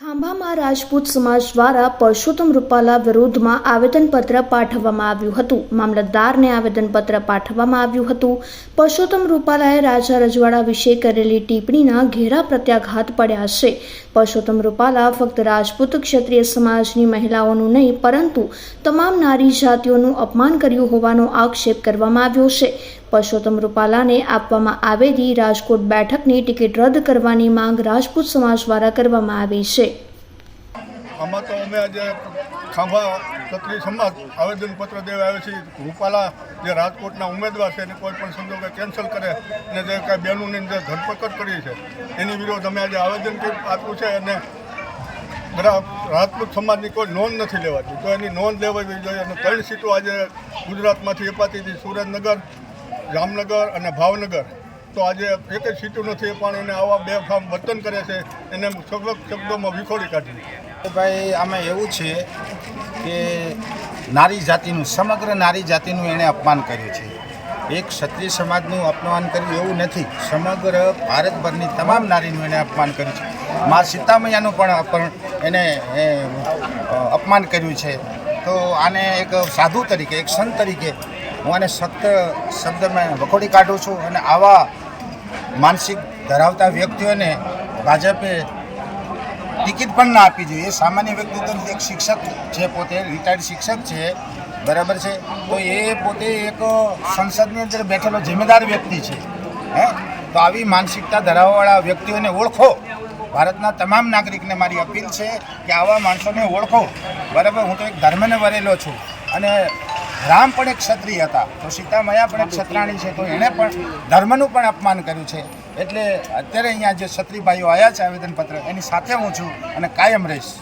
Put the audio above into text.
ખાંભામાં રાજપૂત સમાજ દ્વારા પરસોત્તમ રૂપાલા વિરુદ્ધમાં આવેદનપત્ર પાઠવવામાં આવ્યું હતું. મામલતદારને આવેદનપત્ર પાઠવવામાં આવ્યું હતું. પરસોત્તમ રૂપાલાએ રાજા રજવાડા વિશે કરેલી ટિપ્પણીના ઘેરા પ્રત્યાઘાત પડ્યા છે. પરસોત્તમ રૂપાલા ફક્ત રાજપૂત ક્ષત્રિય સમાજની મહિલાઓનું નહીં, પરંતુ તમામ નારી જાતિઓનું અપમાન કર્યું હોવાનો આક્ષેપ કરવામાં આવ્યો છે. પરસોત્તમ રૂપાલાને આપવામાં આવેલી રાજકોટ બેઠકની ટિકિટ રદ કરવાની માંગ રાજપૂત સમાજ દ્વારા કરવામાં આવી છે. આમાં તો અમે આજે ખાંભા ક્ષત્રિય સમાજ આવેદનપત્ર દેવા આવ્યા છે રૂપાલા જે રાજકોટના ઉમેદવાર છે, એને કોઈ પણ સંજોગે કેન્સલ કરે અને જે કાંઈ બહેનોની જે ધરપકડ કરી છે એની વિરોધ અમે આજે આવેદન આપ્યું છે અને રાજપૂત સમાજની કોઈ નોંધ નથી લેવાતી. તો એની નોંધ લેવાવી જોઈએ અને ત્રણ સીટો આજે ગુજરાતમાંથી અપાતી હતી, સુરેન્દ્રનગર, જામનગર અને ભાવનગર, તો આજે એક જ સીટો નથી, પણ એને આવા બે ફામ વર્તન કરે છે, એને સગવક શબ્દોમાં વિખોડી કાઢી. ભાઈ, આમાં એવું છે કે નારી જાતિનું, સમગ્ર નારી જાતિનું એણે અપમાન કર્યું છે. એક ક્ષત્રિય સમાજનું અપમાન કર્યું એવું નથી. સમગ્ર ભારતભરની તમામ નારીનું એણે અપમાન કર્યું છે. મા સીતામૈયાનું પણ એને અપમાન કર્યું છે. તો આને એક સાધુ તરીકે, એક સંત તરીકે હું આને સખ્ત શબ્દમાં વખોડી કાઢું છું અને આવા માનસિક ધરાવતા વ્યક્તિઓને ભાજપે ટિકિટ પણ ના આપવી જોઈએ. સામાન્ય વ્યક્તિ તો એક શિક્ષક છે પોતે રિટાયર્ડ શિક્ષક છે, બરાબર છે? તો એ પોતે એક સંસદની અંદર બેઠેલો જિમ્મેદાર વ્યક્તિ છે, હે? તો આવી માનસિકતા ધરાવવાવાળા વ્યક્તિઓને ઓળખો. ભારતના તમામ નાગરિકને મારી અપીલ છે કે આવા માણસોને ઓળખો. બરાબર? હું તો એક ધર્મને વરેલો છું. અને રામ પણ એક ક્ષત્રિય હતા. તો સીતામયા પણ એક ક્ષત્રાણી છે, તો એણે પણ ધર્મનું પણ અપમાન કર્યું છે. એટલે અત્યારે અહીંયા જે ક્ષત્રિભાઈઓ આવ્યા છે આવેદનપત્ર, એની સાથે હું છું અને કાયમ રહીશ.